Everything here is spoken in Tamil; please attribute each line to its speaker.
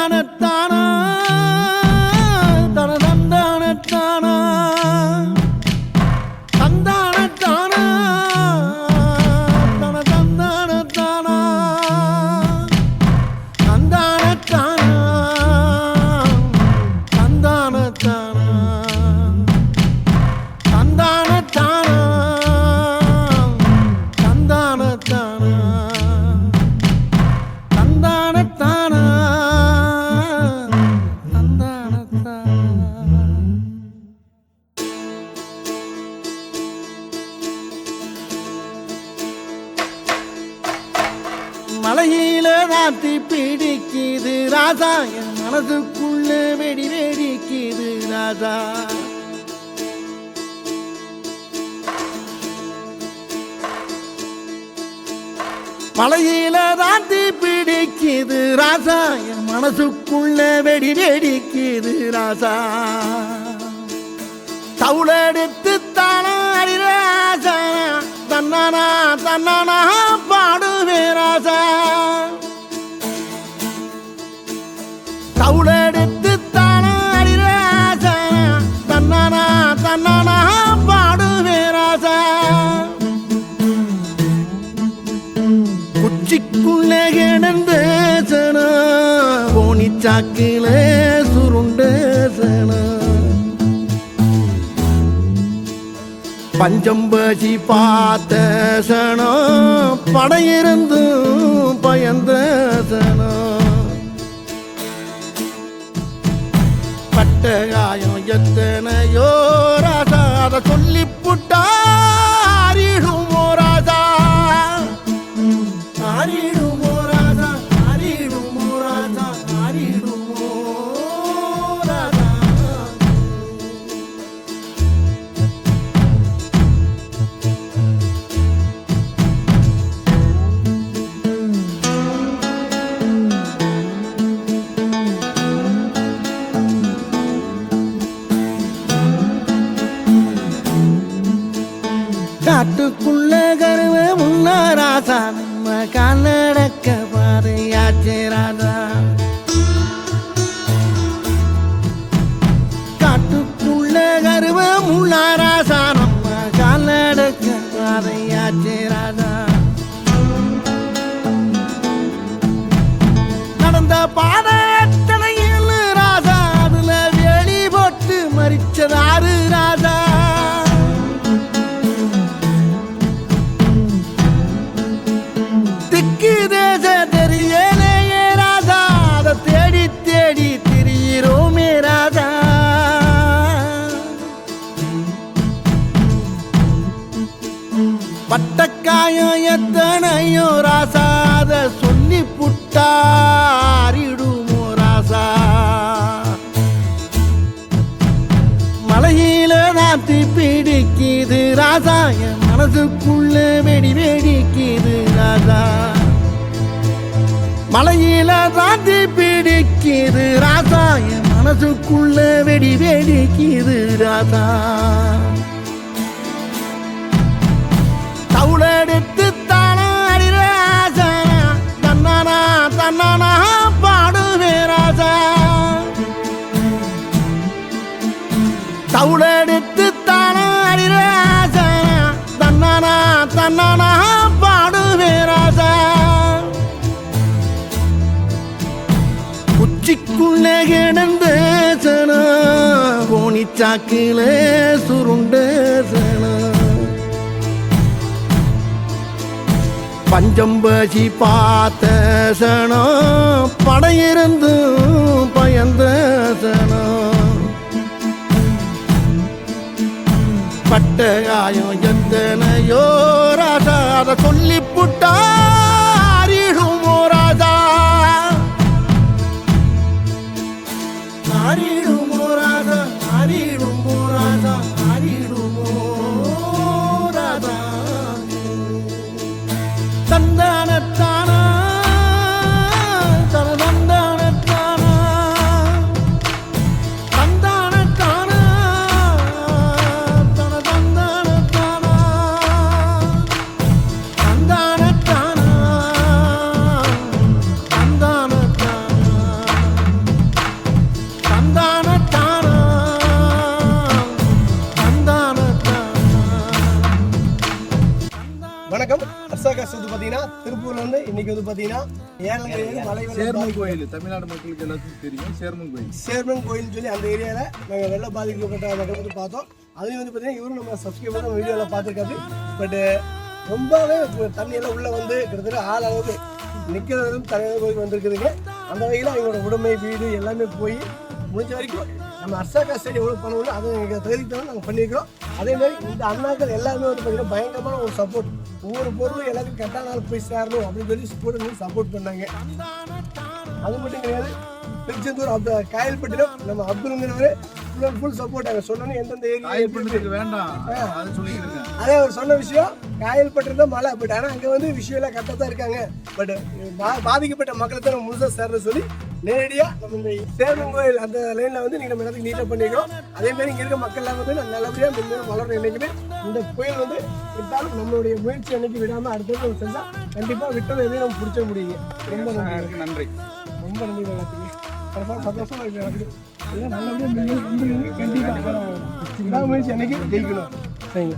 Speaker 1: தானா தன தலையில ராத்தி பிடிக்குது. ராஜா என் மனதுக்குள்ள வெடி வெடிக்குது. ராஜா. மலையில ராத்தி பிடிக்குது. ராஜா என் மனசுக்குள்ள வெடி வெடிக்குது. ராஜா. தவுளெடுத்து தானாடி ராசா தன்னானா தன்னானா பாடுவே ராஜா. நாக்கிலே சாக்கில சுருண்ட சனா. பஞ்சம்பசி பார்த்த சனம் படையிருந்தும் பயந்த சனம் பட்ட காயம் எத்தனையோ ராசா அதை சொல்லி புட்டா கருவ முன்னாராசா நம்ம கண்ணடக்க பாதையாச்சே ராஜா காட்டுக்குள்ள கருவ முன்னாரா மனதுக்குள்ள வெடி வெடிக்குது ராசா மலையில தாத்தி பிடிக்குது ராசா என் மனசுக்குள்ள வெடி வெடிக்குது ராசா தவுளெடுத்து தானாடி ராசா தன்னானா தன்னானா பாடுவே ராஜா. தவுளெடுத்து குச்சிக்குள்ள கிடந்த சனா கோணி சாக்கில சுருண்ட சனா. பஞ்சம்பசி பார்த்த சனம் படையிருந்தும் பயந்த சனம் பட்ட காயம் எத்தனையோ ராசா அதை சொல்லி புட்டா
Speaker 2: இன்னைக்கு வந்து பாத்தீங்கன்னா ஏலங்கிரி மலை
Speaker 3: சேர்மன் கோயில் தமிழ்நாடு மக்களுக்கு எல்லாத்துக்கும் தெரியும். சேர்மன் கோயில்.
Speaker 2: சேர்மன் கோயில்னு சொல்லி அந்த ஏரியாவில் நாங்கள் வெள்ள பாதிக்கப்பட்ட மக்கள் வந்து பார்த்தோம். அதுலேயும் வந்து பார்த்தீங்கன்னா இவரும் நம்ம சப்ஸ்கிரைபர் நம்ம வீடியோவில் பார்த்துருக்காரு. பட்டு ரொம்பவே தண்ணியெல்லாம் உள்ளே வந்து கிட்டத்தட்ட ஆள் அளவுக்கு நிற்கிறதும் தலைவர் கோயில் வந்திருக்குதுங்க. அந்த வகையில் அவங்களோட உடைமை வீடு எல்லாமே போய் முடிஞ்ச வரைக்கும் நம்ம அர்சாக்கா ஸ்டேடி எவ்வளோ பண்ணணும் அதை எங்கள் தகுதிக்கு நாங்கள் பண்ணியிருக்கிறோம். அதே மாதிரி இந்த அண்ணாக்கள் எல்லாருமே வந்து பார்த்தீங்கன்னா பயங்கரமான ஒரு சப்போர்ட் ஒவ்வொரு பொருளும் எல்லாத்துக்கும் கரெக்டான நாள் போய் சேரணும் அப்படின்னு சொல்லி ஸ்டூடெண்ட் சப்போர்ட் பண்ணாங்க. அது மட்டும் கிடையாது திருச்செந்தூர் அப்து காயல்பட்டினம் நம்ம அப்துல்ங்கிறவர் ஃபுல் அண்ட் ஃபுல் சப்போர்ட் அங்கே சொன்னோன்னு எந்தெந்த ஏரியா
Speaker 3: வேண்டாம். அது
Speaker 2: அவர் சொன்ன விஷயம் காயல்பட்டினம் தான் மழை. பட் ஆனால் அங்கே வந்து விஷயம் எல்லாம் கரெக்டாக தான் இருக்காங்க. பட் பாதிக்கப்பட்ட மக்களை தான் முழுசாக சேரணும் சொல்லி நேரடியாக நம்ம இந்த சேலம் கோயில் அந்த லைனில் வந்து நீங்கள் நம்ம எல்லாத்தையும் நீட்டாக பண்ணிக்கிறோம். அதே மாதிரி இங்கே இருக்க மக்கள் எல்லாம் வந்து நல்லபடியாக மென்மேலும் வளரணும் என்னைக்குமே. இந்த கோயில் வந்து விட்டாலும் நம்மளுடைய முயற்சி என்னைக்கு விடாமல் அடுத்தது நம்ம செஞ்சால் கண்டிப்பாக விட்டதை எதையும் நம்ம பிடிச்ச முடியுங்க. ரொம்ப நன்றி.
Speaker 3: நன்றி.
Speaker 2: ரொம்ப நன்றி எல்லாத்துக்கும் கண்டிப்பாக சந்தோஷமா இருக்கு எனக்கு. எல்லாம் நல்லபடியாக கண்டிப்பாக விடாமுயற்சி என்னைக்கு ஜெயிக்கணும். சரிங்க